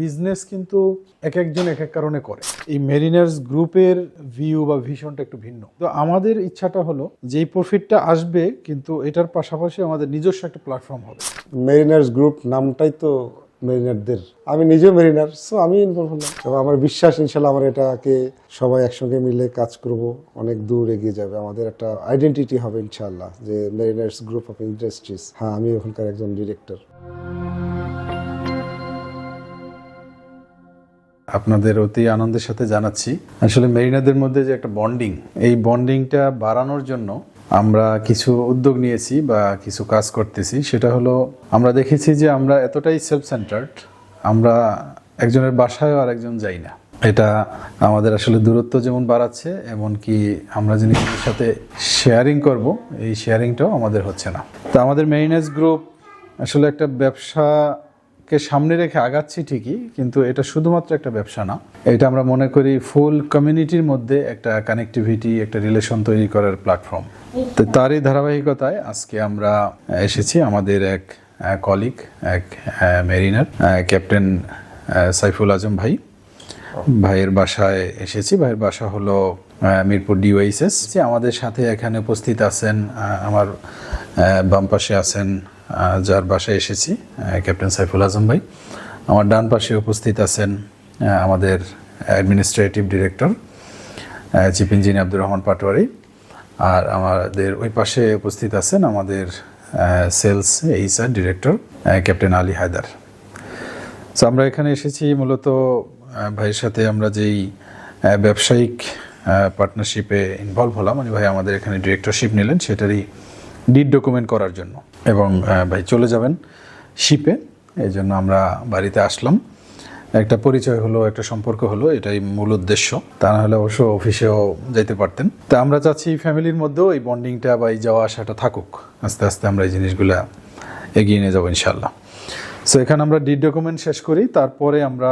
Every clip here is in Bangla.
বিজনেস কিন্তু এক একজন এক এক কারণে করে। এই মেরিনার্স গ্রুপের ভিউ বা ভিশনটা একটু ভিন্ন। তো আমাদের ইচ্ছাটা হলো যে প্রফিটটা আসবে, কিন্তু এটার পাশাপাশি আমাদের নিজস্ব একটা প্ল্যাটফর্ম হবে। মেরিনার্স গ্রুপ নামটাই তো মেরিনারদের আমি নিজেও মেরিনার সো আমি ইনভলভ হলাম। এবং আমার বিশ্বাস, ইনশাল্লাহ আমরা এটাকে সবাই একসঙ্গে মিলে কাজ করব। অনেক দূর এগিয়ে যাবে। আমাদের একটা আইডেন্টিটি হবে, ইনশাল্লাহ, যে মেরিনার্স গ্রুপ অফ ইন্ডাস্ট্রিজ হ্যাঁ আমি ওখানকার একজন ডিরেক্টর আপনাদের অতি আনন্দের সাথে জানাচ্ছি। আসলে মেরিনাদের মধ্যে যে একটা বন্ডিং, এই বন্ডিংটা বাড়ানোর জন্য আমরা কিছু উদ্যোগ নিয়েছি বা কিছু কাজ করতেছি। সেটা হলো, আমরা দেখেছি যে আমরা এতটাই সেলফ সেন্টার্ড আমরা একজনের বাসায় আর একজন যাই না। এটা আমাদের আসলে দূরত্ব যেমন বাড়াচ্ছে, এমনকি আমরা জিনিসের সাথে শেয়ারিং করব, এই শেয়ারিংটাও আমাদের হচ্ছে না। তো আমাদের মেরিনাস গ্রুপ আসলে একটা ব্যবসা কে সামনে রেখে আগাচ্ছি ঠিকই, কিন্তু এটা শুধুমাত্র একটা ব্যবসা না। এটা আমরা মনে করি ফুল কমিউনিটির মধ্যে একটা কানেক্টিভিটি একটা রিলেশন তৈরি করার প্ল্যাটফর্ম তো তারই ধারাবাহিকতায় আজকে আমরা এসেছি আমাদের এক কলিগ এক মেরিনার ক্যাপ্টেন সাইফুল আজম ভাই। ভাইয়ের বাসায় এসেছি। ভাইয়ের বাসা হলো মিরপুর ডিওয়াইসএস আমাদের সাথে এখানে উপস্থিত আছেন আমার বাম পাশে আছেন যার বাসায় এসেছি ক্যাপ্টেন সাইফুল আজম ভাই। আমার ডান পাশে উপস্থিত আছেন আমাদের administrative director chief engineer Abdur Rahman Patwari. আর আমাদের ওই পাশে উপস্থিত আছেন আমাদের sales HR director captain Ali Haider. তো আমরা এখানে এসেছি মূলত ভাইয়ের সাথে আমরা যেই ব্যবসায়িক পার্টনারশিপে ইনভলভ হলাম মানে ভাই আমাদের এখানে ডিরেক্টরশিপ নিলেন, সেটারই ডিড ডকুমেন্ট করার জন্য। এবং ভাই চলে যাবেন শিপে এই জন্য আমরা বাড়িতে আসলাম। একটা পরিচয় হলো, একটা সম্পর্ক হলো, এটাই মূল উদ্দেশ্য। তা না হলে অবশ্য অফিসেও যাইতে পারতেন। তা আমরা চাচ্ছি ফ্যামিলির মধ্যেও এই বন্ডিংটা বা এই যাওয়া আসাটা থাকুক। আস্তে আস্তে আমরা এই জিনিসগুলা এগিয়ে নিয়ে যাব ইনশাল্লাহ সো এখানে আমরা ডিড ডকুমেন্ট শেষ করি। তারপরে আমরা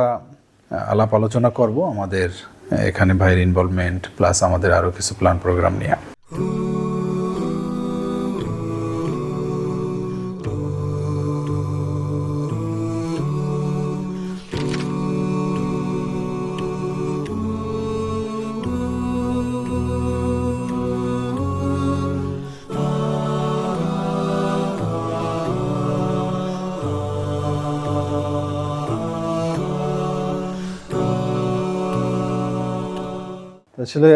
আলাপ আলোচনা করব আমাদের, এখানে ভাইয়ের ইনভলভমেন্ট প্লাস আমাদের আরও কিছু প্ল্যান প্রোগ্রাম নিয়ে। আসলে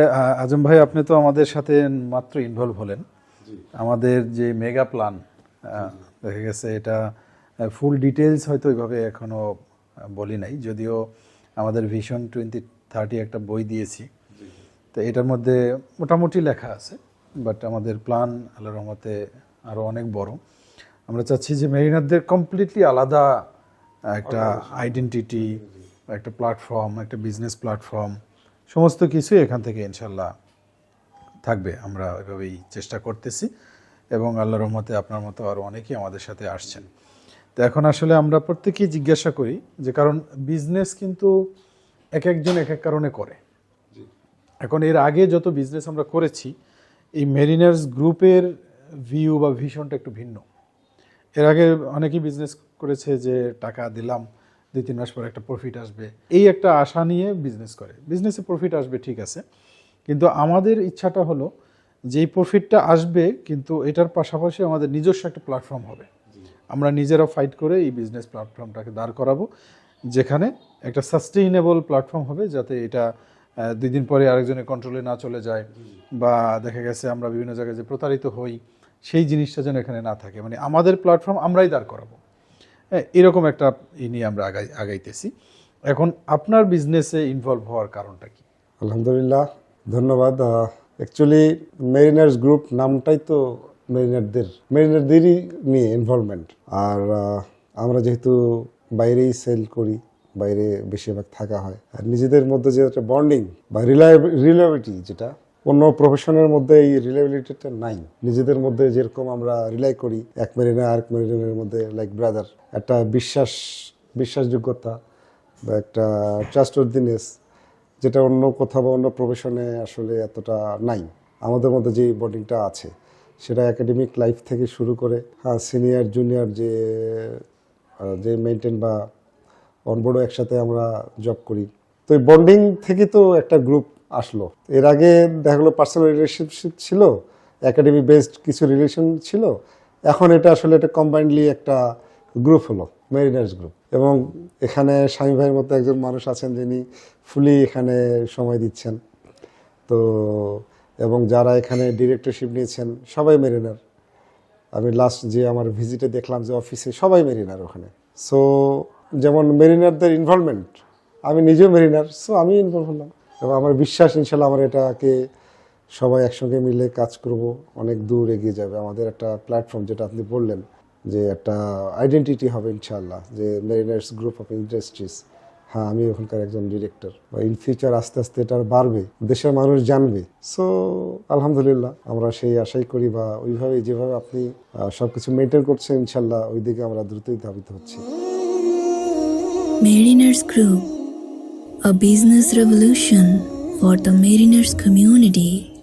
আজম ভাই আপনি তো আমাদের সাথে মাত্র ইনভলভ হলেন। আমাদের যে মেগা প্ল্যান দেখা গেছে এটা ফুল ডিটেলস হয়তো ওইভাবে এখনও আহ, বলি নাই। যদিও আমাদের ভিশন টোয়েন্টি থার্টি একটা বই দিয়েছি। তো এটার মধ্যে মোটামুটি লেখা আছে বাট আমাদের প্ল্যান আল্লাহ রহমতে আরও অনেক বড়। আমরা চাচ্ছি যে মেরিনারদের কমপ্লিটলি আলাদা একটা আইডেন্টিটি একটা প্ল্যাটফর্ম একটা বিজনেস প্ল্যাটফর্ম সমস্ত কিছুই এখান থেকে ইনশাল্লাহ থাকবে। আমরা এভাবেই চেষ্টা করতেছি এবং আল্লাহ রহমতে আপনার মতো আরও অনেকেই আমাদের সাথে আসছেন। তো এখন আসলে আমরা প্রত্যেকেই জিজ্ঞাসা করি যে কারণ বিজনেস কিন্তু এক একজন এক এক কারণে করে। এখন এর আগে যত বিজনেস আমরা করেছি এই মেরিনার্স গ্রুপের ভিউ বা ভিশনটা একটু ভিন্ন। এর আগে অনেকেই বিজনেস করেছে যে টাকা দিলাম দুই তিন মাস পর একটা প্রফিট আসবে। এই একটা আশা নিয়ে বিজনেস করে। বিজনেসে প্রফিট আসবে ঠিক আছে। কিন্তু আমাদের ইচ্ছাটা হলো যে এই প্রফিটটা আসবে কিন্তু এটার পাশাপাশি আমাদের নিজস্ব একটা প্ল্যাটফর্ম হবে। আমরা নিজেরা ফাইট করে এই বিজনেস প্ল্যাটফর্মটাকে দাঁড় করাবো যেখানে একটা সাস্টেইনেবল প্ল্যাটফর্ম হবে যাতে এটা দুই দিন পরে আরেকজনের কন্ট্রোলে না চলে যায় বা দেখা গেছে আমরা বিভিন্ন জায়গায় যে প্রতারিত হই সেই জিনিসটা যেন এখানে না থাকে। মানে আমাদের প্ল্যাটফর্ম আমরাই দাঁড় করাবো। হ্যাঁ এরকম একটা ই নিয়ে আমরা আগাই, আগাইতেছি। এখন আপনার বিজনেসে ইনভলভ হওয়ার কারণটা কি? আলহামদুলিল্লাহ, ধন্যবাদ। অ্যাকচুয়ালি মেরিনার্স গ্রুপ নামটাই তো মেরিনারদের মেরিনারদেরই নিয়ে ইনভলভমেন্ট আর আমরা যেহেতু বাইরেই সেল করি, বাইরে বেশিরভাগ থাকা হয়। আর নিজেদের মধ্যে যে একটা বন্ডিং বা রিলায়েবিলিটি যেটা অন্য প্রফেশনের মধ্যে এই রিলায়েবিলিটিটা নাই। নিজেদের মধ্যে যেরকম আমরা রিলাই করি, এক মেরিনা আরেক মেরিনের মধ্যে লাইক ব্রাদার একটা বিশ্বাস, বিশ্বাসযোগ্যতা বা একটা ট্রাস্ট ট্রাস্টওয়ার্দিনেস যেটা অন্য কোথাও বা অন্য প্রফেশনে আসলে এতটা নাই। আমাদের মধ্যে যে বন্ডিংটা আছে, সেটা একাডেমিক লাইফ থেকে শুরু করে হ্যাঁ সিনিয়র জুনিয়র যে যে মেনটেন বা অনবোর্ডও একসাথে আমরা জব করি তো এই বন্ডিং থেকে তো একটা গ্রুপ আসলো। এর আগে দেখা গেলো পার্সোনাল রিলেশনশিপ ছিল একাডেমি বেসড কিছু রিলেশন ছিল। এখন এটা আসলে একটা কম্বাইন্ডলি একটা গ্রুপ হলো মেরিনার্স গ্রুপ এবং এখানে স্বামী ভাইয়ের মতো একজন মানুষ আছেন যিনি ফুলি এখানে সময় দিচ্ছেন। তো এবং যারা এখানে ডিরেক্টরশিপ নিয়েছেন, সবাই মেরিনার আমি লাস্ট যে আমার ভিজিটে দেখলাম যে অফিসে সবাই মেরিনার ওখানে। সো যেমন মেরিনারদের ইনভলভমেন্ট আমি নিজেও মেরিনার সো আমি ইনভলভ হলাম। এবং আমার বিশ্বাস ইনশাল্লাহ আমার এটাকে সবাই একসঙ্গে মিলে কাজ করব অনেক দূর এগিয়ে যাবে। আমাদের একটা প্ল্যাটফর্ম যেটা আপনি বললেন যে একটা আইডেন্টিটি হবে ইনশাল্লাহ যে মেরিনার্স গ্রুপ অফ ইন্ডাস্ট্রিজ হ্যাঁ আমি ওখানকার একজন ডিরেক্টর বা ইন ফিউচার আস্তে আস্তে এটা বাড়বে দেশের মানুষ জানবে। সো আলহামদুলিল্লাহ আমরা সেই আশাই করি বা ওইভাবে যেভাবে আপনি সব কিছু মেনটেন করছেন ইনশাল্লাহ ওই দিকে আমরা দ্রুতই ধাবিত হচ্ছি। Mariners Group, a business revolution for the mariners community.